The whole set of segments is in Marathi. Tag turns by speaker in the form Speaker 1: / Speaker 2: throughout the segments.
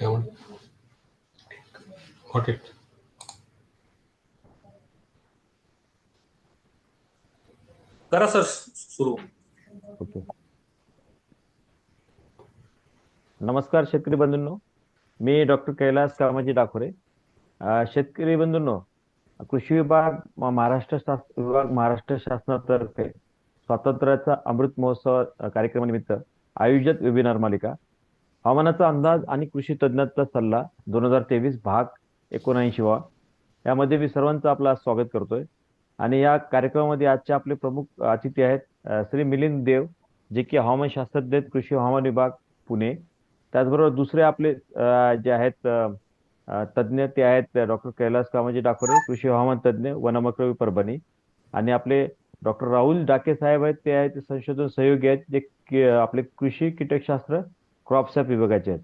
Speaker 1: काय म्हण Got it.
Speaker 2: करा सर सुरू.
Speaker 3: ओके नमस्कार शेतकरी बंधूंनो. मी डॉक्टर कैलास कामाजी डाखोरे. अ, शेतकरी बंधूंनो कृषी विभाग म- महाराष्ट्र शास- विभाग महाराष्ट्र शासनातर्फे स्वातंत्र्याचा अमृत महोत्सव अ, कार्यक्रमानिमित्त आयोजित वेबिनार मालिका हवामानाचा अंदाज आणि कृषी तज्ज्ञांचा सल्ला दोन हजार तेवीस भाग एकोणऐंशी वा. यामध्ये मी सर्वांचं आपलं आज स्वागत करतोय. आणि या कार्यक्रमामध्ये आजचे आपले प्रमुख अतिथी आहेत श्री मिलिंद देव जे की हवामान शास्त्रज्ञ आहेत, कृषी हवामान विभाग पुणे. त्याचबरोबर दुसरे आपले जे आहेत तज्ज्ञ ते आहेत डॉक्टर कैलास कामाजी डाकोरे कृषी हवामान तज्ज्ञ वनमक्रवी परभणी. आणि आपले डॉक्टर राहुल डाके साहेब आहेत ते आहेत संशोधन सहयोगी आहेत जे आपले कृषी कीटकशास्त्र क्रॉपसॅप विभागाचे आहेत.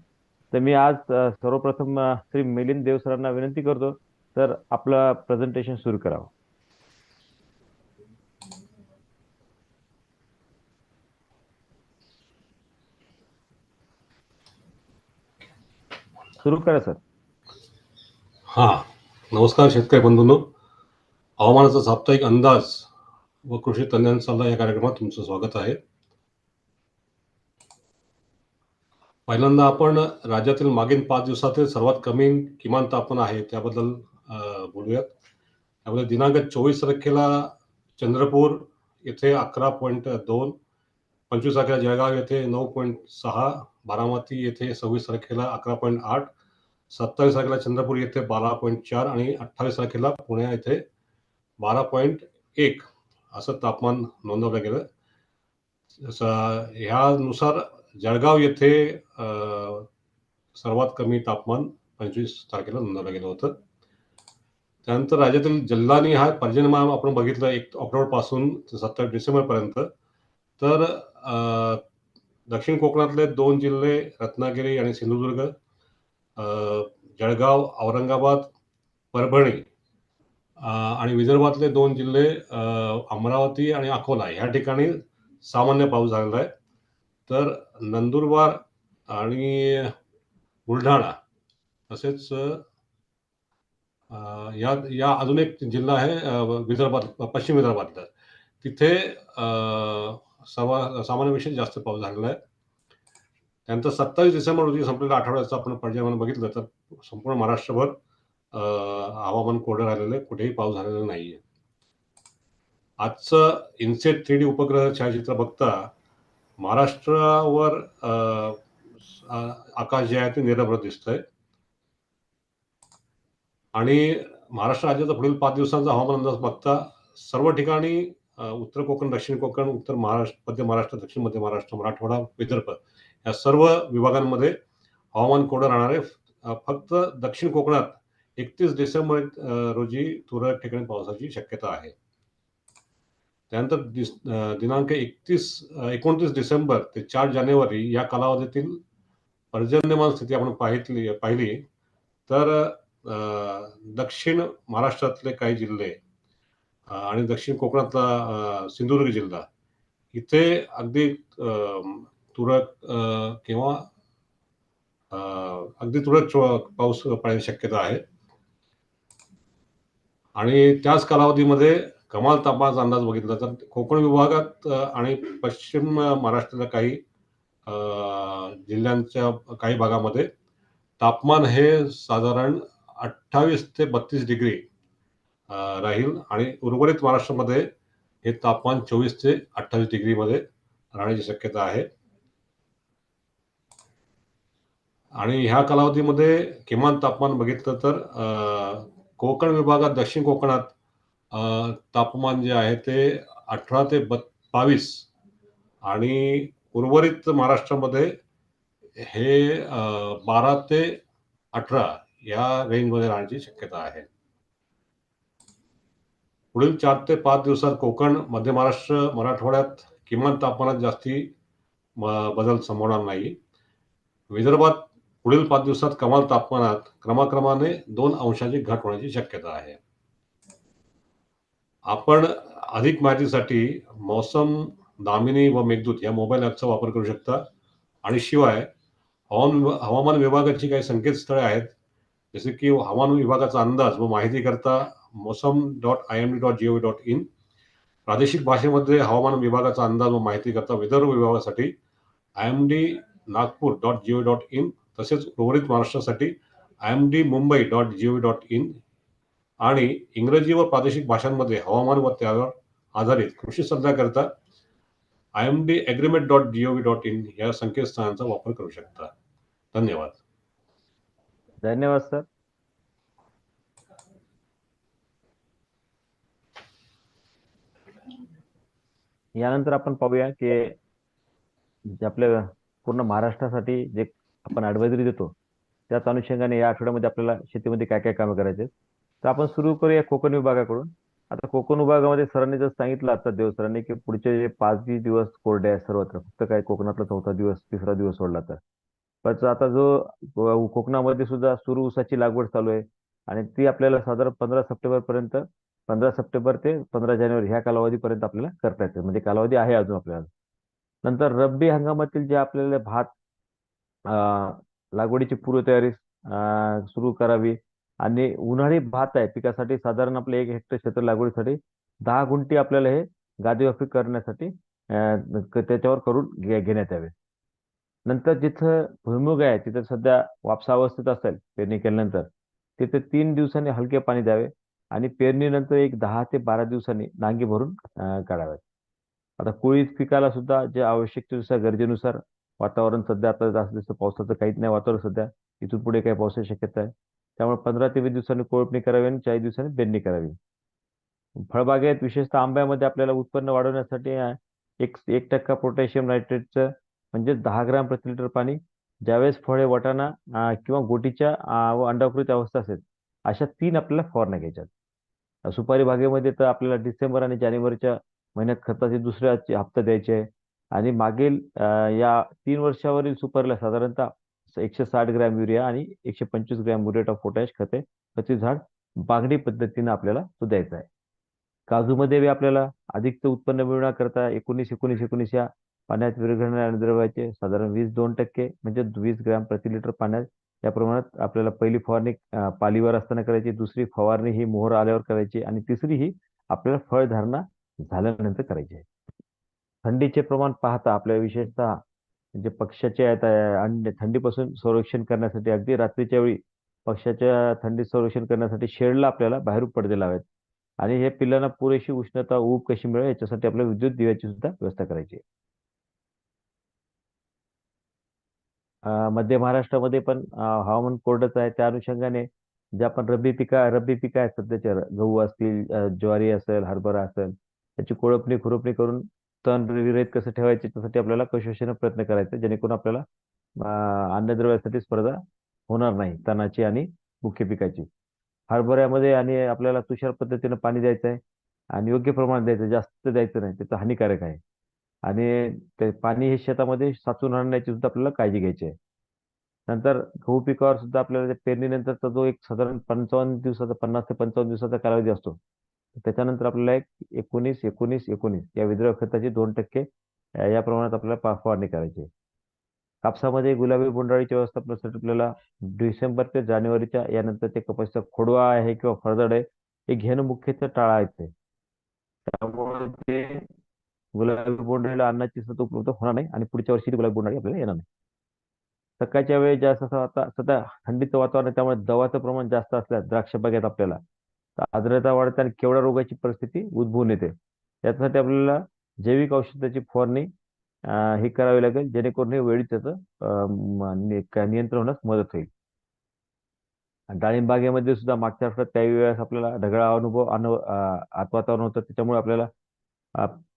Speaker 3: तर मी आज सर्वप्रथम श्री मिलिंद देव सरांना विनंती करतो तर आपलं प्रेझेंटेशन सुरू करावं. सुरू करा सर.
Speaker 1: हा नमस्कार शेतकरी बंधूंनो. हवामानाचा साप्ताहिक अंदाज व कृषी तज्ञांचा सल्ला या कार्यक्रमात तुमचं स्वागत आहे. पहिल्यांदा आपण राज्यातील मागील पाच दिवसातील सर्वात कमी किमान तापमान आहे त्याबद्दल बोलूयात. त्यामध्ये दिनांक चोवीस तारखेला चंद्रपूर येथे अकरा पॉईंट दोन पंचवीस तारखेला जळगाव येथे नऊ पॉईंट सहा बारामती येथे सव्वीस तारखेला अकरा पॉईंट आठ सत्तावीस तारखेला चंद्रपूर येथे बारा पॉईंट चार आणि अठ्ठावीस तारखेला पुणे येथे बारा पॉईंट एक असं तापमान नोंदवलं गेलं. ह्यानुसार जळगाव येथे सर्वात कमी तापमान पंचवीस तारखेला नोंदवलं गेलं होतं. त्यानंतर राज्यातील जल्लानी हा पर्जन्यमान आपण बघितलं एक ऑक्टोबरपासून सत्तावीस डिसेंबरपर्यंत. तर दक्षिण कोकणातले दोन जिल्हे रत्नागिरी आणि सिंधुदुर्ग जळगाव औरंगाबाद परभणी आणि विदर्भातले दोन जिल्हे अमरावती आणि अकोला. ह्या ठिकाणी सामान्य पाऊस झालेला आहे. तर नंदुरबार आणि बुलढाणा तसेच या या अजून एक जिल्हा आहे विदर्भात पश्चिम विदर्भातला. तिथे सवा सर्वा सामान्यपेक्षा जास्त पाऊस झालेला आहे. त्यानंतर सत्तावीस डिसेंबर रोजी संपलेल्या आठवड्याचं आपण पर्यावरण बघितलं तर संपूर्ण महाराष्ट्रभर हवामान कोरडं राहिलेलं आहे. कुठेही पाऊस झालेला नाहीये. आजचं इन्सेट थ्री डी उपग्रह छायाचित्र बघता महाराष्ट्रावर आकाश जे आहे ते निरभ्र दिसतंय. आणि महाराष्ट्र राज्याचा पुढील पाच दिवसांचा हवामान अंदाज बघता सर्व ठिकाणी उत्तर कोकण दक्षिण कोकण उत्तर महाराष्ट्र मध्य महाराष्ट्र दक्षिण मध्य महाराष्ट्र मराठवाडा विदर्भ या सर्व विभागांमध्ये हवामान कोरडं राहणार आहे. फक्त दक्षिण कोकणात एकतीस डिसेंबर रोजी तुरळक ठिकाणी पावसाची शक्यता आहे. त्यानंतर दिस- uh, दिनांक एकतीस uh, एकोणतीस डिसेंबर ते चार जानेवारी या कालावधीतील पर्जन्यमान स्थिती आपण पाहितली पाहिली. तर uh, दक्षिण महाराष्ट्रातले काही जिल्हे आणि दक्षिण कोकणातला सिंधुदुर्ग जिल्हा इथे अगदी um, तुरळक किंवा अगदी तुरळक पाऊस पडण्याची शक्यता आहे. आणि त्याच कालावधीमध्ये कमाल तापमानाचा अंदाज बघितला तर कोकण विभागात आणि पश्चिम महाराष्ट्रातल्या काही जिल्ह्यांच्या काही भागामध्ये तापमान हे साधारण अठ्ठावीस ते बत्तीस डिग्री राहील. आणि उर्वरित महाराष्ट्रामध्ये हे तापमान चोवीस ते अठ्ठावीस डिग्रीमध्ये राहण्याची शक्यता आहे. आणि ह्या कालावधीमध्ये किमान तापमान बघितलं तर कोकण विभागात दक्षिण कोकणात तापमान जे आहे ते अठरा ते ब बावीस. आणि उर्वरित महाराष्ट्रामध्ये हे बारा ते अठरा या रेंजमध्ये राहण्याची शक्यता आहे. पुढील चार ते पाच दिवसात कोकण मध्य महाराष्ट्र मराठवाड्यात किमान तापमानात जास्ती बदल संभवणार नाही. विदर्भात पुढील पाच दिवसात कमाल तापमानात क्रमाक्रमाने दोन अंशाची घट होण्याची शक्यता आहे. आपण अधिक माहितीसाठी मौसम दामिनी व मेघदूत या मोबाईल ॲपचा वापर करू शकता. आणि शिवाय हवामान हवामान विभागाची काही संकेतस्थळे आहेत जसे की हवामान विभागाचा अंदाज व माहिती करता mausam dot I M D dot G O dot in प्रादेशिक भाषेमध्ये हवामान विभागाचा अंदाज व माहिती करता विदर्भ विभागासाठी I M D Nagpur dot G O dot in तसेच उर्वरित महाराष्ट्रासाठी I M D Mumbai dot G O dot in आणि इंग्रजी व प्रादेशिक भाषांमध्ये हवामान व त्यावर आधारित कृषी सल्ल्याकरता I M D agreement dot G O V dot in या संकेतस्थळांचा वापर करू शकता. धन्यवाद.
Speaker 3: धन्यवाद सर. यानंतर आपण पाहूया की जे आपल्या पूर्ण महाराष्ट्रासाठी जे आपण ॲडवायझरी देतो त्याच अनुषंगाने या आठवड्यामध्ये आपल्याला शेतीमध्ये काय काय कामं करायचे आहेत. तर आपण सुरू करूया कोकण विभागाकडून. आता कोकण विभागामध्ये सरांनी जर सांगितलं आता देव सरांनी की पुढचे जे पाच दिवस कोरडे आहेत सर्वत्र फक्त काय कोकणातला चौथा दिवस तिसरा दिवस सोडला तर. पण आता जो कोकणामध्ये सुद्धा सुरू ऊसाची लागवड चालू आहे आणि ती आपल्याला साधारण पंधरा सप्टेंबर पर्यंत पंधरा सप्टेंबर ते पंधरा जानेवारी ह्या कालावधीपर्यंत आपल्याला करता येते. म्हणजे कालावधी आहे अजून आपल्याला. नंतर रब्बी हंगामातील जे आपल्याला भात लागवडीची पूर्वतयारी सुरू करावी आणि उन्हाळी भात आहे पिकासाठी साधारण आपलं एक हेक्टर क्षेत्र लागवडीसाठी दहा गुंठी आपल्याला हे गादीवाफी करण्यासाठी त्याच्यावर करून घेण्यात यावे. नंतर जिथं भुईमुग आहे तिथं सध्या वापसावस्थेत असेल पेरणी केल्यानंतर तिथे तीन दिवसांनी हलके पाणी द्यावे आणि पेरणीनंतर एक दहा ते बारा दिवसांनी नांगी भरून काढाव्यात आता कुळीत पिकाला सुद्धा जे आवश्यकतेनुसार गरजेनुसार वातावरण सध्या आता जास्त दिवस पावसाचं काहीच नाही वातावरण सध्या. इथून पुढे काही पावसाची शक्यता आहे. त्यामुळे पंधरा ते वीस दिवसांनी कोळपणी करावी आणि चाळीस दिवसांनी बेंडणी करावी. फळबागेत विशेषतः आंब्यामध्ये आपल्याला उत्पन्न वाढवण्यासाठी एक एक टक्का पोटॅशियम नायट्रेटचं म्हणजे दहा ग्रॅम प्रति लिटर पाणी ज्यावेळेस फळे वाटाणा किंवा गोटीच्या व अंडाकृत अवस्था असेल अशा तीन आपल्याला फवारण्या घ्यायच्यात. सुपारी बागेमध्ये तर आपल्याला डिसेंबर आणि जानेवारीच्या महिन्यात खताचे दुसऱ्या हप्ता द्यायचे. आहे आणि मागील या तीन वर्षावरील सुपारीला साधारणतः एकशे साठ ग्रॅम युरिया आणि एकशे पंचवीस ग्रॅम मुरेट ऑफ पोटॅश खते प्रति झाड बागडी पद्धतीने आपल्याला तो द्यायचा आहे. काजूमध्ये बी आपल्याला अधिकचं उत्पन्न मिळवण्याकरता एकोणीस एकोणीस एकोणीस या पाण्यात विरघळणाऱ्या द्रव्याचे साधारण वीस दोन टक्के म्हणजे वीस ग्रॅम प्रति लिटर पाण्यात या प्रमाणात आपल्याला पहिली फवारणी पालीवर असताना करायची दुसरी फवारणी ही मोहर आल्यावर करायची आणि तिसरी ही आपल्याला फळधारणा झाल्यानंतर करायची आहे. थंडीचे प्रमाण पाहता आपल्या विशेषतः म्हणजे पक्ष्याचे आहेत, अ, थंडीपासून संरक्षण करण्यासाठी अगदी रात्रीच्या वेळी पक्ष्याच्या थंडीत संरक्षण करण्यासाठी शेडला आपल्याला बाहेर पडदे लावावेत आणि हे पिल्लांना पुरेशी उष्णता ऊब कशी मिळेल याच्यासाठी आपल्याला विद्युत दिव्याची सुद्धा व्यवस्था करायची मध्य महाराष्ट्रामध्ये पण हवामान कोरडंच आहे. त्या अनुषंगाने जे आपण रब्बी पिका रब्बी पिका आहेत सध्याच्या गहू असतील ज्वारी असेल हरभरा असेल त्याची कोळपणी खुरपणी करून तण विरहित कसं ठेवायचे त्यासाठी आपल्याला कशोशीने प्रयत्न करायचा? जेणेकरून आपल्याला अन्नद्रव्यासाठी स्पर्धा होणार नाही तणाची आणि मुख्य पिकाची. हरभऱ्यामध्ये आणि आपल्याला तुषार पद्धतीनं पाणी द्यायचं आहे आणि योग्य प्रमाणात द्यायचं जास्त द्यायचं नाही त्याचं हानिकारक आहे. आणि ते पाणी हे शेतामध्ये साचून राहण्याची सुद्धा आपल्याला काळजी घ्यायची आहे. नंतर गहू पिकावर सुद्धा आपल्याला पेरणीनंतरचा जो एक साधारण पंचावन्न दिवसाचा पन्नास ते पंचावन्न दिवसाचा कालावधी असतो त्याच्यानंतर आपल्याला एक एकोणीस एकोणीस एकोणीस या विद्रव्य खताची दोन टक्के या प्रमाणात आपल्याला फवारणी करायची. कापसामध्ये गुलाबी बोंडअळीच्या व्यवस्थापनासाठी आपल्याला डिसेंबर ते जानेवारीच्या यानंतर ते कपाशीचा खोडवा आहे किंवा फळझड आहे हे घेणं मुख्यतः टाळायचं त्यामुळे ते गुलाबी बोंडाळीला अन्नाची सत उपलब्ध होणार नाही आणि पुढच्या वर्षी गुलाबी बोंडाळी आपल्याला येणार नाही. सकाळच्या वेळी जास्त आता सध्या थंडीचं वातावरण त्यामुळे दवाचं प्रमाण जास्त असल्यास द्राक्ष बागेत आपल्याला आर्द्रता वाढते आणि केवढ्या रोगाची परिस्थिती उद्भवून येते. त्यासाठी आपल्याला जैविक औषधाची फवारणी हे करावी लागेल जेणेकरून हे वेळी त्याचं नियंत्रण होण्यास मदत होईल. आणि डाळिंब बागेमध्ये सुद्धा मागच्या वर्षात काही वेळेस आपल्याला ढगाळ अनुभव अनु वातावरण होतं. त्याच्यामुळे आपल्याला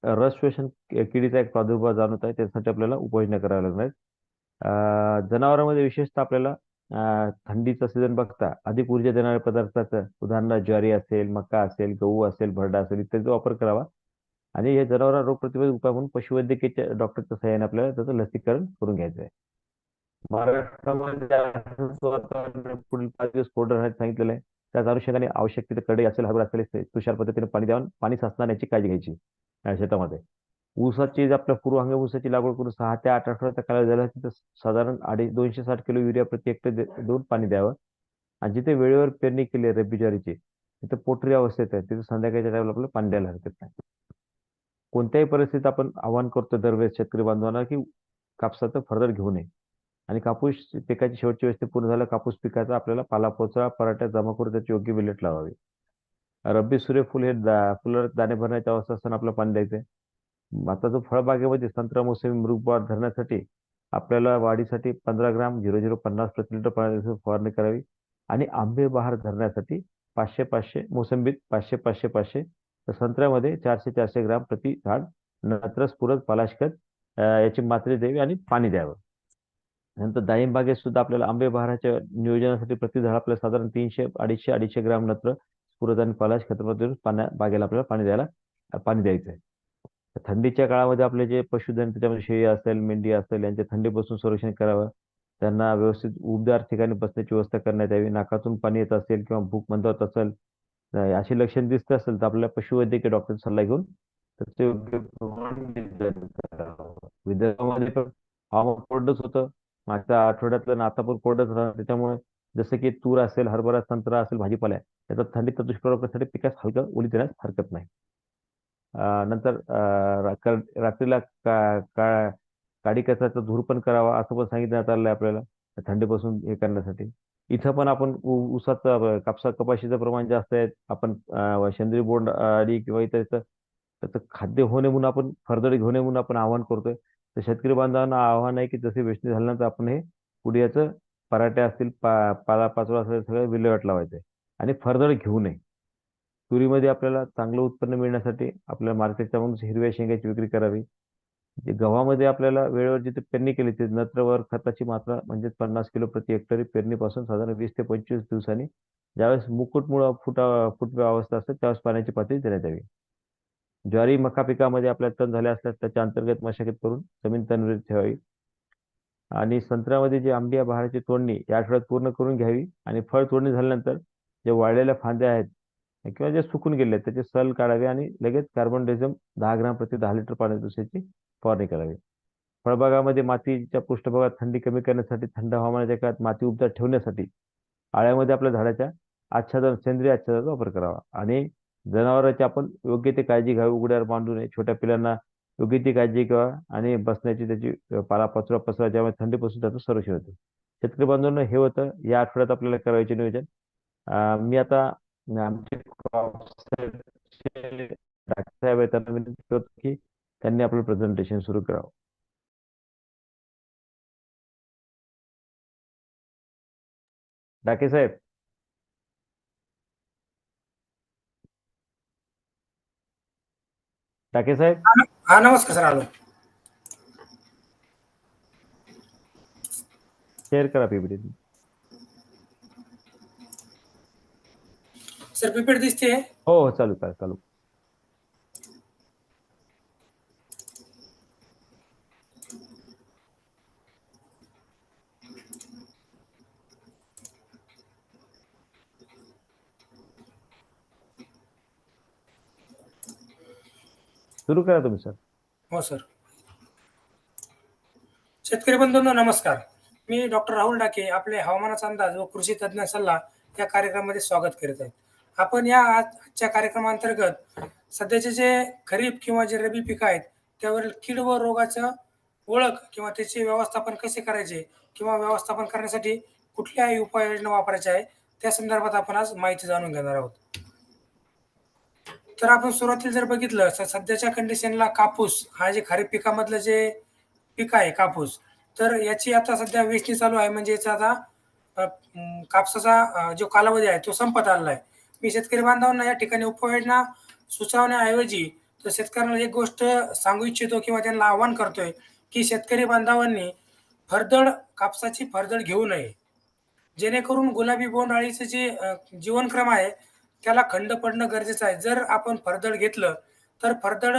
Speaker 3: रस श्वसन किडीचा एक प्रादुर्भाव जाणवत आहे. त्यासाठी आपल्याला उपाययोजना कराव्या लागणार आहेत. जनावरांमध्ये विशेषतः आपल्याला थंडीचा सीझन बघता अधिक ऊर्जा देणाऱ्या पदार्थाचं उदाहरणार्थ ज्वारी असेल मका असेल गहू असेल भरडा असेल इत्यादीचा वापर करावा. आणि हे जनावर रोगप्रतिरोधक उपाय म्हणून पशुवैद्यकीय डॉक्टरच्या सहाय्याने आपल्याला त्याचं लसीकरण करून घ्यायचं आहे. महाराष्ट्रामध्ये पुढील पाच दिवस कोरडं राहण्यास सांगितलेलं आहे. त्याच अनुषंगाने आवश्यक तिथे कडे असेल हवे असेल तुषार पद्धतीने पाणी द्यावं पाणी साचणार याची काळजी घ्यायची शेतामध्ये. ऊसाची आपल्या पूर्व हंगामी ऊसाची लागवड करून सहा ते आठ आठवड्याचा काळ झाला तिथं साधारण अडीच दोनशे साठ किलो युरिया प्रति हेक्टर दोन देऊन पाणी द्यावं. आणि जिथे वेळेवर पेरणी केली आहे रब्बी ज्वारीची तिथं पोटरी अवस्थेत आहे तिथं संध्याकाळच्या टायमाला आपल्याला पाणी द्यायला हरकत नाही. कोणत्याही परिस्थितीत आपण आव्हान करतो दरवेळेस शेतकरी बांधवांना की कापसाचं फरदर घेऊ नये. आणि कापूस पिकाची शेवटची व्यवस्था पूर्ण झालं कापूस पिकाचा आपल्याला पालापोचा पराठ्या जमा करून त्याची योग्य विल्हेट लावावी. रब्बी सूर्यफूल हे दा फुलं दाणे भरण्याच्या अवस्था असताना आपल्याला पाणी द्यायचंय. आता जो फळबागेमध्ये संत्रा मोसमी मृगवाढ धरण्यासाठी आपल्याला वाढीसाठी पंधरा ग्राम झिरो झिरो पन्नास प्रति लिटर पाण्याची फवारणी करावी आणि आंबे बहार धरण्यासाठी पाचशे पाचशे मोसंबीत पाचशे पाचशे पाचशे तर संत्र्यामध्ये चारशे चारशे ग्राम प्रति झाड नत्रस पूरक पालाशखत याची मात्रे द्यावी आणि पाणी द्यावं. नंतर डाळिंबागेत सुद्धा आपल्याला आंबे बहाराच्या नियोजनासाठी प्रति झाड आपल्याला साधारण तीनशे अडीचशे अडीचशे ग्राम नत्र स्फुरत आणि पालाश खतामध्ये पाण्या बागेला आपल्याला पाणी द्यायला पाणी द्यायचं आहे. थंडीच्या काळामध्ये आपले जे पशुधन त्याच्यामध्ये शेळी असेल मेंढी असेल यांच्या थंडीपासून संरक्षण करावं. त्यांना व्यवस्थित उबदार ठिकाणी बसण्याची व्यवस्था करण्यात यावी. नाकातून पाणी येत असेल किंवा भूक मंदावत असेल अशी लक्षण दिसत असेल तर आपल्या पशुवैद्यकीय डॉक्टर सल्ला घेऊन त्याचं योग्य विदर्भामध्ये पण हवामान कोरडंच होतं. मागच्या आठवड्यातलं आता पण कोरडंच राहतं त्याच्यामुळे जसं की तूर असेल हरभरा संत्रा असेल भाजीपाला याचा थंडीचा दुष्प्रभाव करण्यासाठी पिकास हलकं ओली देण्यास हरकत नाही. नंतर रात्रीला का का काडी कचऱ्याचा धूर पण करावा असं पण सांगितण्यात आलं आहे आपल्याला थंडीपासून हे करण्यासाठी. इथं पण आपण ऊसाचं कापसा कपाशीचं प्रमाण जास्त आहे. आपण सेंद्रिय बोंड अळी किंवा इतर त्याचं खाद्य होणे म्हणून आपण फरदडी घेणे म्हणून आपण आवाहन करतोय. तर शेतकरी बांधवांना आव्हान आहे की जसे वेचणी झाल्यानंतर आपण हे पुढे याचं पराठे असतील पा पाला पाचोळा असेल सगळं विल्हेवाट लावायचं आहे आणि फरदड घेऊ नये. तुरीमध्ये आपल्याला चांगलं उत्पन्न मिळण्यासाठी आपल्याला मार्केटच्या मग हिरव्या शेंगाची विक्री करावी. जे गव्हामध्ये आपल्याला वेळेवर जिथे पेरणी केली ते नत्रवर खताची मात्रा म्हणजे पन्नास किलो प्रति हेक्टरी पेरणीपासून साधारण वीस ते पंचवीस दिवसांनी ज्यावेळेस मुकुटमुळं फुटा फुटव्या अवस्था असते त्यावेळेस पाण्याची पातळी देण्यात यावी. ज्वारी मका पिकामध्ये आपल्या तण झाले असल्यास त्याच्या अंतर्गत मशागत करून जमीन तणविरहित ठेवावी. आणि संत्र्यामध्ये जी आंबिया बहाराची तोडणी या आठवड्यात पूर्ण करून घ्यावी. आणि फळ तोडणी झाल्यानंतर जे वाळलेल्या फांद्या आहेत किंवा जे सुकून गेले त्याचे सल काढावे आणि लगेच कार्बन डेझम दहा ग्राम प्रति दहा लिटर पाण्यात दुसऱ्याची फवारणी करावी. फळबागामध्ये मातीच्या पृष्ठभागात थंडी कमी करण्यासाठी थंड हवामानाच्या काळात माती उपचार ठेवण्यासाठी आळ्यामध्ये आपल्या झाडाच्या आच्छादन सेंद्रिय आच्छादनाचा वापर करावा. आणि जनावरांची आपण योग्य ते काळजी घ्यावी उघड्यावर बांधू नये छोट्या पिलांना योग्य ती काळजी घ्यावा आणि बसण्याची त्याची पाला पचरा पसरा ज्यामुळे थंडीपासून त्याचं संरक्षण होते. शेतकरी बांधवांना हे होतं. या आठवड्यात आपल्याला करायचे नियोजन. मी आता आमचे crop चे डॉक्टर साहेब त्यांना विनंती करतो की त्यांनी आपलं प्रेझेंटेशन सुरू करावं. डाके साहेब. डाके साहेब.
Speaker 4: हा नमस्कार सर आलो.
Speaker 3: शेअर करा पीपीटी
Speaker 4: सर पिपेट दिसते
Speaker 3: हो हो चालू करा चालू. सुरू करा तुम्ही सर.
Speaker 4: हो सर. शेतकरी बंधूंनो नमस्कार. मी डॉक्टर राहुल डाके आपले हवामानाचा अंदाज व कृषी तज्ज्ञ सल्ला या कार्यक्रमामध्ये स्वागत करीत आहे. आपण या आजच्या कार्यक्रमांतर्गत सध्याचे जे खरीप किंवा जे रबी पिकं आहेत त्यावरील कीड व रोगाचं ओळख किंवा त्याचे व्यवस्थापन कसे करायचे किंवा व्यवस्थापन करण्यासाठी कुठल्याही उपाययोजना वापरायच्या आहे त्या संदर्भात आपण आज माहिती जाणून घेणार आहोत. तर आपण सुरुवातीला जर बघितलं तर सध्याच्या कंडिशनला कापूस हा जे खरीप पिकामधलं जे पीक आहे कापूस तर याची आता सध्या वेचणी चालू आहे. म्हणजे याचा आता कापसाचा जो कालावधी आहे तो संपत आलेला आहे. मी शेतकरी बांधवांना या ठिकाणी उपाययोजना सुचवण्याऐवजी तर शेतकऱ्यांना एक गोष्ट सांगू इच्छितो किंवा त्यांना आवाहन करतोय की शेतकरी बांधवांनी फरदड कापसाची फरदड घेऊ नये. जेणेकरून गुलाबी बोंडअळीचं जे जीवनक्रम आहे त्याला खंड पडणं गरजेचं आहे. जर आपण फरदड घेतलं तर फरदड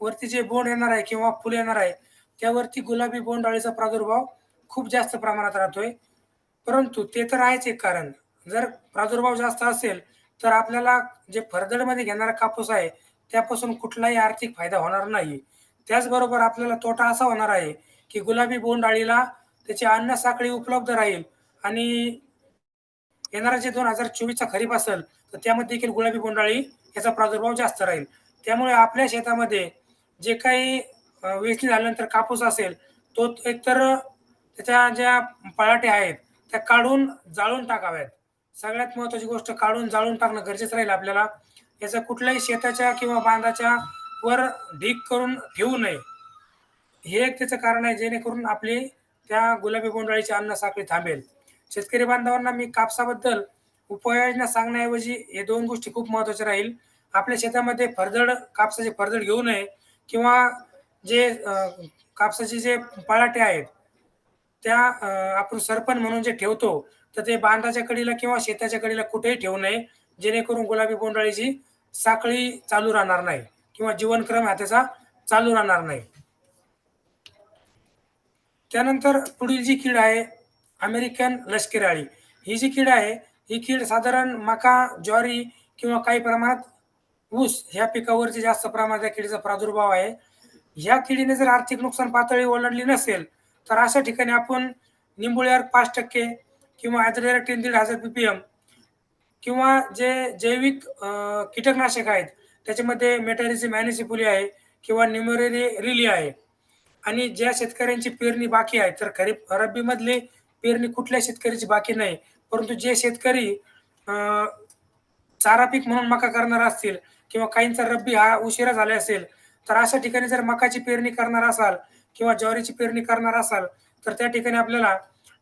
Speaker 4: वरती जे बोंड येणार आहे किंवा फुल येणार आहे त्यावरती गुलाबी बोंडअळीचा प्रादुर्भाव खूप जास्त प्रमाणात राहतोय. परंतु ते तर आहेच एक कारण. जर प्रादुर्भाव जास्त असेल तर आपल्याला जे फरदडमध्ये घेणारा कापूस आहे त्यापासून कुठलाही आर्थिक फायदा होणार नाही. त्याचबरोबर आपल्याला तोटा असा होणार आहे की गुलाबी बोंडअळीला त्याची अन्न साखळी उपलब्ध राहील आणि येणारा जे दोन हजार चोवीसचा खरीप असेल तर त्यामध्ये देखील गुलाबी बोंडअळी याचा प्रादुर्भाव जास्त राहील. त्यामुळे आपल्या शेतामध्ये जे काही वेचणी झाल्यानंतर कापूस असेल तो एकतर त्याच्या ज्या पळाटे आहेत त्या काढून जाळून टाकाव्यात. सगळ्यात महत्वाची गोष्ट काढून जाळून टाकणं गरजेचं राहील आपल्याला. याचा कुठल्याही शेताच्या किंवा बांधाच्या वर ढीक करून ठेवू नये. हे एक त्याचं कारण आहे जेणेकरून आपली त्या गुलाबी बोंडाळीची अन्न साखळी थांबेल. शेतकरी बांधवांना मी कापसाबद्दल उपाययोजना सांगण्याऐवजी हे दोन गोष्टी खूप महत्त्वाच्या राहील. आपल्या शेतामध्ये फरदड कापसाचे फरदड घेऊ नये किंवा जे कापसाचे जे पळाटे आहेत त्या आपण सरपण म्हणून जे ठेवतो तर ते बांधाच्या कडीला किंवा शेताच्या कडीला कुठेही ठेवू नये जेणेकरून गुलाबी बोंडअळीची साखळी चालू राहणार नाही किंवा जीवनक्रम हा त्याचा चालू राहणार नाही. त्यानंतर पुढील जी कीड आहे अमेरिकन लष्करी ही जी कीड आहे ही कीड साधारण मका ज्वारी किंवा काही प्रमाणात ऊस ह्या पिकावरती जास्त प्रमाणात या किडीचा प्रादुर्भाव आहे. ह्या किडीने जर आर्थिक नुकसान पातळी ओलांडली नसेल तर अशा ठिकाणी आपण निंबुळ्यावर पाच टक्के किंवा ॲथलेटिन दीड हजार पीपीएम किंवा जे जैविक कीटकनाशक आहेत त्याच्यामध्ये मेटॅरिझम मॅनिसिपुली आहे किंवा न्युमरेरी रिली आहे. आणि ज्या शेतकऱ्यांची पेरणी बाकी आहे तर खरीप रब्बीमधली पेरणी कुठल्या शेतकऱ्याची बाकी नाही परंतु जे शेतकरी चारा पीक म्हणून मका करणार असतील किंवा काहींचा रब्बी हा उशिरा झाला असेल तर अशा ठिकाणी जर मकाची पेरणी करणार असाल किंवा ज्वारीची पेरणी करणार असाल तर त्या ठिकाणी आपल्याला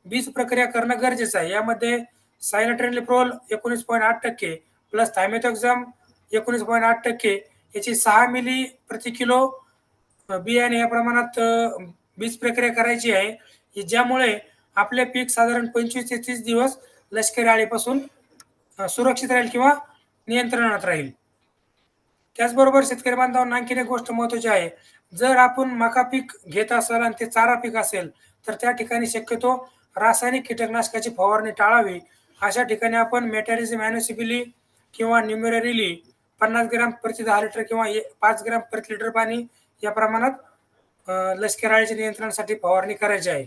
Speaker 4: बीज प्रक्रिया करणं गरजेचं आहे. यामध्ये सायनाट्रेनलिप्रोल एकोणीस पॉईंट आठ टक्के प्लस थायमेथॉक्झम एकोणीस पॉईंट आठ टक्के याची सहा मिली प्रति किलो बियाणे या प्रमाणात वीज बीज प्रक्रिया करायची आहे. ज्यामुळे आपले पीक साधारण पंचवीस ते तीस दिवस लष्करी अळीपासून सुरक्षित राहील किंवा नियंत्रणात राहील. त्याचबरोबर शेतकरी बांधवांना आणखीन एक गोष्ट महत्वाची आहे. जर आपण मका पीक घेत असाल आणि ते चारा पीक असेल तर त्या ठिकाणी शक्यतो रासायनिक कीटकनाशकाची फवारणी टाळावी अशा ठिकाणी आपण मेटॅरिझम मॅनोसिबिली किंवा न्युमेररिली पन्नास ग्रॅम प्रति दहा लिटर किंवा ए- पाच ग्रॅम प्रति लिटर पाणी या प्रमाणात लष्कराळीच्या नियंत्रणासाठी फवारणी करायची आहे.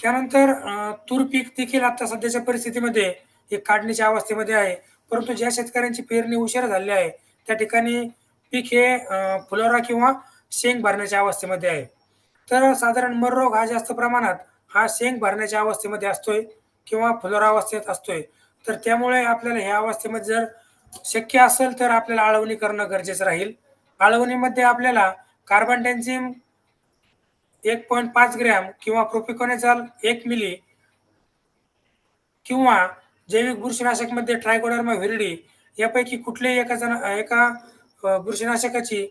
Speaker 4: त्यानंतर तूर पीक देखील आता सध्याच्या परिस्थितीमध्ये हे काढणीच्या अवस्थेमध्ये आहे. परंतु ज्या शेतकऱ्यांची पेरणी उशीर झाली आहे त्या ठिकाणी पीक हे फुलोरा किंवा शेंग भरण्याच्या अवस्थेमध्ये आहे. तर साधारण मररोग हा जास्त प्रमाणात हा शेंग भरण्याच्या अवस्थेमध्ये असतोय किंवा फुलोरावस्थेत असतोय. तर त्यामुळे आपल्याला ह्या अवस्थेमध्ये जर शक्य असेल तर आपल्याला आळवणी करणं गरजेचं राहील. आळवणीमध्ये आपल्याला कार्बन टेन्झिम एक पॉईंट पाच ग्रॅम किंवा प्रोपिकोनेझॉल एक मिली किंवा जैविक बुरशीनाशकमध्ये ट्रायकोडर्मा व्हिरडी यापैकी कुठल्याही एका जण एका बुरशीनाशकाची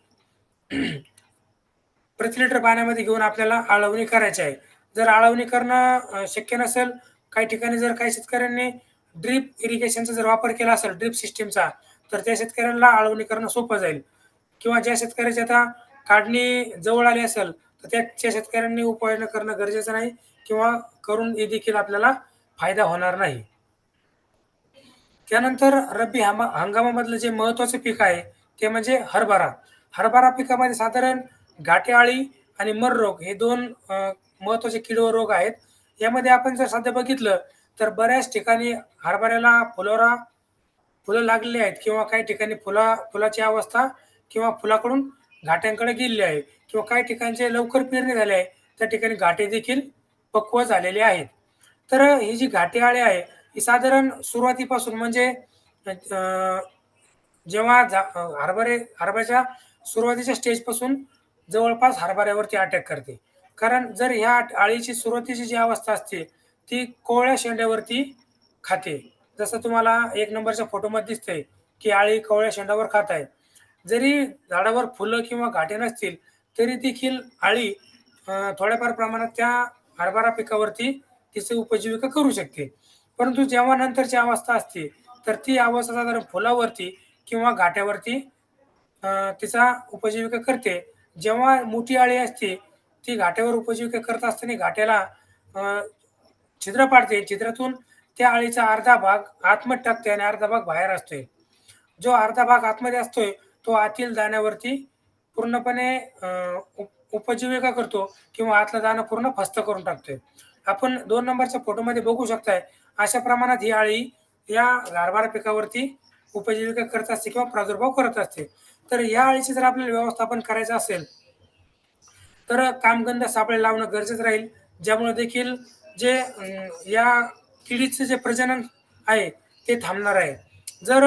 Speaker 4: प्रति लिटर पाण्यामध्ये घेऊन आपल्याला आळवणी करायची आहे. जर आळवणी करणं शक्य नसेल काही ठिकाणी जर काही शेतकऱ्यांनी ड्रीप इरिगेशनचा जर वापर केला असेल ड्रीप सिस्टीमचा तर त्या शेतकऱ्यांना आळवणी करणं सोपं जाईल. किंवा ज्या शेतकऱ्याची आता काढणी जवळ आली असेल तर त्या त्या शेतकऱ्यांनी उपाययोजना करणं गरजेचं नाही किंवा करून हे देखील आपल्याला फायदा होणार नाही. त्यानंतर रब्बी हमा हंगामामधलं जे महत्वाचं पीक आहे ते म्हणजे हरभरा. हरभरा पिकामध्ये साधारण घाटेआळी आणि मर रोग हे दोन महत्त्वाचे कीड व रोग आहेत. यामध्ये आपण जर सध्या बघितलं तर बऱ्याच ठिकाणी हरभऱ्याला फुलोरा फुलं लागलेली आहेत किंवा काही ठिकाणी फुला फुलाची अवस्था किंवा फुलाकडून घाट्यांकडे गेलेली आहे किंवा काही ठिकाणचे लवकर पेरणी झाले आहे त्या ठिकाणी घाटे देखील पक्व झालेले आहेत. तर ही जी घाटे आळे आहे ही साधारण सुरुवातीपासून म्हणजे जेव्हा झा- हरभरे हरभऱ्याच्या सुरुवातीच्या स्टेजपासून जवळपास हरभऱ्यावरती अटॅक करते. कारण जर ह्या आळीची सुरुवातीची जी अवस्था असते ती कोवळ्या शेंड्यावरती खाते. जसं तुम्हाला एक नंबरच्या फोटोमध्ये दिसतंय की आळी कोवळ्या शेंड्यावर खात आहे. जरी झाडावर फुलं किंवा घाटे नसतील तरी देखील आळी थोड्याफार प्रमाणात त्या हरभरा पिकावरती तिचे उपजीविका करू शकते. परंतु जेव्हा नंतरची अवस्था असते तर ती अवस्था साधारण फुलावरती किंवा घाट्यावरती तिचा उपजीविका करते. जेव्हा मोठी आळी असते ती घाट्यावर उपजीविका करत असताना घाट्याला छिद्र पाडते. छिद्रातून त्या आळीचा अर्धा भाग आतमध्ये टाकते आणि अर्धा भाग बाहेर असतोय. जो अर्धा भाग आतमध्ये असतोय तो आतील दाण्यावरती पूर्णपणे उप- उपजीविका करतो किंवा आतलं दाणं पूर्ण फस्त करून टाकतोय. आपण दोन नंबरच्या फोटोमध्ये बघू शकताय अशा प्रमाणात ही आळी या गारभार पिकावरती उपजीविका करत असते किंवा प्रादुर्भाव करत असते. तर या अळीचे जर आपल्याला व्यवस्थापन करायचं असेल तर कामगंध सापळे लावणं गरजेचं राहील. ज्यामुळे देखील जे या किडीचं जे प्रजनन आहे ते थांबणार आहे. जर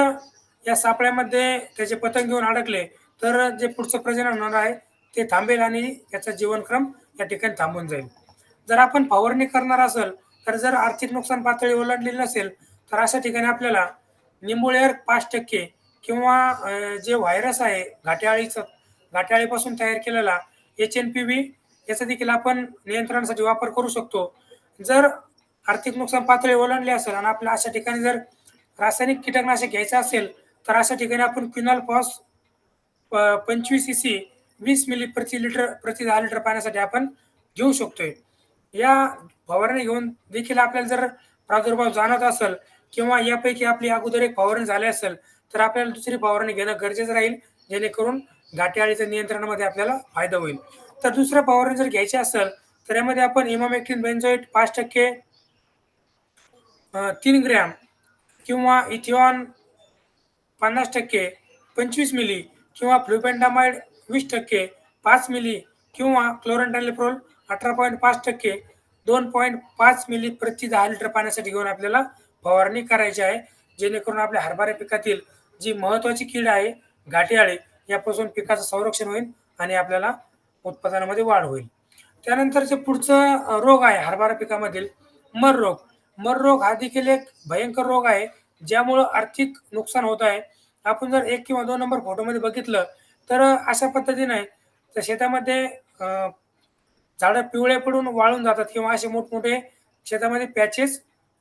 Speaker 4: या सापळ्यामध्ये त्याचे पतंग घेऊन अडकले तर जे पुढचं प्रजनन होणार आहे ते थांबेल आणि त्याचा जीवनक्रम या ठिकाणी थांबून जाईल. जर आपण फवारणी करणार असेल तर जर आर्थिक नुकसान पातळी ओलांडली नसेल तर अशा ठिकाणी आपल्याला निंबुळेर पाच टक्के किंवा जे व्हायरस आहे घाट्याळीचं घाट्याळीपासून तयार केलेला एच एन पी व्ही याचा देखील आपण नियंत्रणासाठी वापर करू शकतो. जर आर्थिक नुकसान पातळी ओलांडली असेल आणि आपल्या अशा ठिकाणी जर रासायनिक कीटकनाशक घ्यायचं असेल तर अशा ठिकाणी आपण क्विनॉल पॉस पंचवीस सी सी वीस मिली प्रति लिटर प्रति दहा लिटर पाण्यासाठी आपण घेऊ शकतोय. या फवारणी घेऊन देखील आपल्याला जर प्रादुर्भाव जाणवत असेल किंवा यापैकी आपली अगोदर एक फवारणी झाली असेल तर आपल्याला दुसरी फवारणी घेणं गरजेचं राहील जेणेकरून घाटेआळीच्या नियंत्रणामध्ये आपल्याला फायदा होईल. तर दुसरं फवारणी जर घ्यायची असेल तर यामध्ये आपण इमामेक्टिन बेन्झोइट पाच टक्के तीन ग्रॅम किंवा इथिऑन पन्नास टक्के पंचवीस मिली किंवा फ्लुपेंडामाइड वीस टक्के पाच मिली किंवा क्लोरंटालिप्रोल अठरा पॉईंट पाच टक्के दोन पॉईंट पाच मिली प्रति दहा लिटर पाण्यासाठी घेऊन आपल्याला फवारणी करायची आहे जेणेकरून आपल्या हरभरा पिकातील जी महत्वाची कीड आहे घाटेआळे यापासून पिकाचं संरक्षण होईल आणि आपल्याला उत्पादनामध्ये वाढ होईल. त्यानंतरचे पुढचं रोग आहे हरभरा पिकामधील मर रोग. मर रोग हा देखील एक भयंकर रोग आहे ज्यामुळं आर्थिक नुकसान होत आहे. आपण जर एक किंवा दोन नंबर फोटोमध्ये बघितलं तर अशा पद्धतीने तर शेतामध्ये झाडं पिवळे पडून वाळून जातात किंवा असे मोठमोठे शेतामध्ये पॅचेस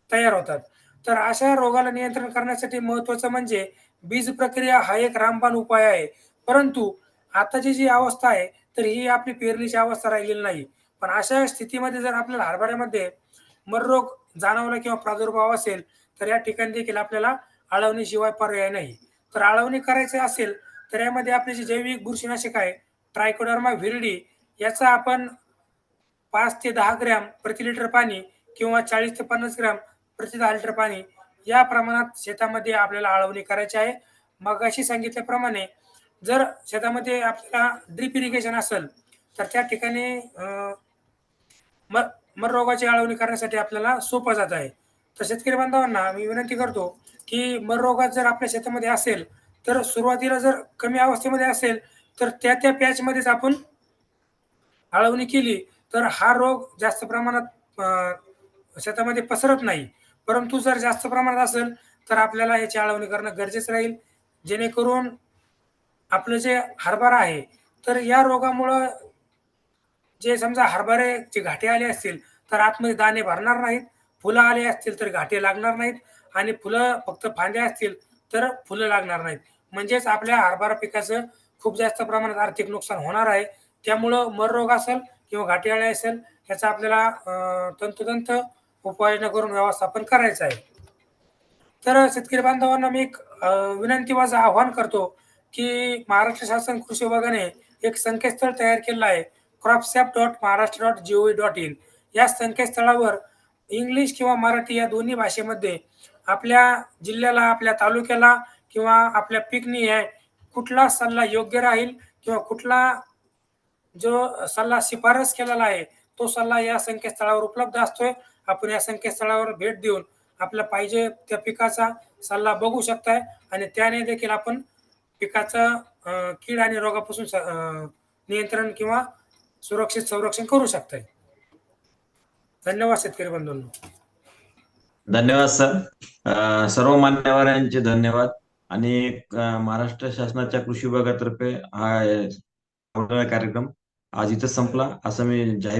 Speaker 4: तयार होतात. तर अशा रोगाला नियंत्रण करण्यासाठी महत्वाचं म्हणजे बीज प्रक्रिया हा एक रामबाण उपाय आहे. परंतु आताची जी अवस्था आहे तर ही आपली पेरणीची अवस्था राहिलेली नाही. पण अशा स्थितीमध्ये जर आपल्याला हरभऱ्यामध्ये मररोग जाणवला किंवा प्रादुर्भाव असेल तर या ठिकाणी देखील आपल्याला आळवणीशिवाय पर्याय नाही. तर आळवणी करायची असेल तर यामध्ये आपले जे जैविक बुरशीनाशक आहे ट्रायकोडर्मा व्हिरडी याचा आपण पाच ते दहा ग्रॅम प्रति लिटर पाणी किंवा चाळीस ते पन्नास ग्रॅम प्रति लिटर पाणी या प्रमाणात शेतामध्ये आपल्याला आळवणी करायची आहे. मग अशी सांगितल्याप्रमाणे जर शेतामध्ये आपल्याला ड्रीप इरिगेशन असेल तर त्या ठिकाणी मर मर रोगाची आळवणी करण्यासाठी आपल्याला सोपं जात आहे. तर शेतकरी बांधवांना मी विनंती करतो की मर रोगात जर आपल्या शेतामध्ये असेल तर सुरुवातीला जर कमी अवस्थेमध्ये असेल तर त्या त्या पॅचमध्येच आपण आळवणी केली तर हा रोग जास्त प्रमाणात शेतामध्ये पसरत नाही. परंतु जर जास्त प्रमाणात असेल तर आपल्याला याची आळवणी करणं गरजेचं राहील. जेणेकरून आपलं जे हरभरा आहे तर या रोगामुळं जे समजा हरभऱ्याचे घाटे आले असतील तर आतमध्ये दाणे भरणार नाहीत. फुलं आले असतील तर घाटे लागणार नाहीत. आणि फुलं फक्त फांद्या असतील तर फुलं लागणार नाहीत. म्हणजेच आपल्या हरभरा पिकाचं खूप जास्त प्रमाणात आर्थिक नुकसान होणार आहे. त्यामुळं मर रोग असेल किंवा घाटे आळे असेल याचा आपल्याला तंतोतंत उपाययोजना करून व्यवस्थापन करायचं आहे. तर शेतकरी बांधवांना मी एक विनंती विनंतीवाचं आव्हान करतो की महाराष्ट्र शासन कृषी विभागाने एक संकेतस्थळ तयार केलं आहे. Cropsap dot Maharashtra dot G O dot in या संकेतस्थळावर इंग्लिश किंवा मराठी या दोन्ही भाषेमध्ये आपल्या जिल्ह्याला आपल्या तालुक्याला किंवा आपल्या पिकनी आहे कुठला सल्ला योग्य राहील किंवा कुठला जो सल्ला शिफारस केलेला आहे तो सल्ला या संकेतस्थळावर उपलब्ध असतोय. आपण या संकेतस्थळावर भेट देऊन आपला पाहिजे त्या पिकाचा सल्ला बघू शकताय. आणि त्याने देखील आपण पिकाचं कीड आणि रोगापासून नियंत्रण किंवा सुरक्षित संरक्षण करू शकताय. धन्यवाद शेतकरी बंधूंना.
Speaker 5: धन्यवाद सर. सर्व मान्यवरांचे धन्यवाद. आणि महाराष्ट्र शासनाच्या कृषी विभागातर्फे हा कार्यक्रम आज इथं संपला. असं मी जाहीर